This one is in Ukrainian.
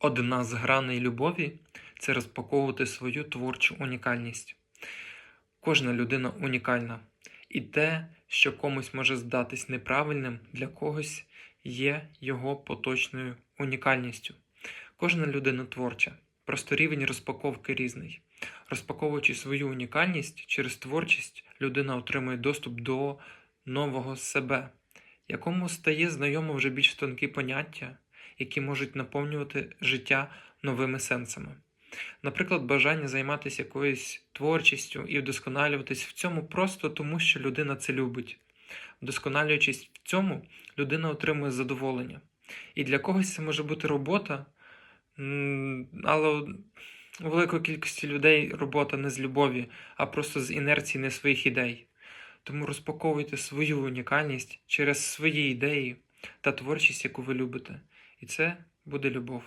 Одна з граней любові це розпаковувати свою творчу унікальність. Кожна людина унікальна, і те, що комусь може здатись неправильним, для когось є його поточною унікальністю. Кожна людина творча, просто рівень розпаковки різний. Розпаковуючи свою унікальність через творчість, людина отримує доступ до нового себе, якому стає знайомо вже більш тонкі поняття, які можуть наповнювати життя новими сенсами. Наприклад, бажання займатися якоюсь творчістю і вдосконалюватись в цьому просто тому, що людина це любить. Вдосконалюючись в цьому, людина отримує задоволення. І для когось це може бути робота, але у великої кількості людей робота не з любові, а просто з інерції не своїх ідей. Тому розпаковуйте свою унікальність через свої ідеї та творчість, яку ви любите. І це буде любов.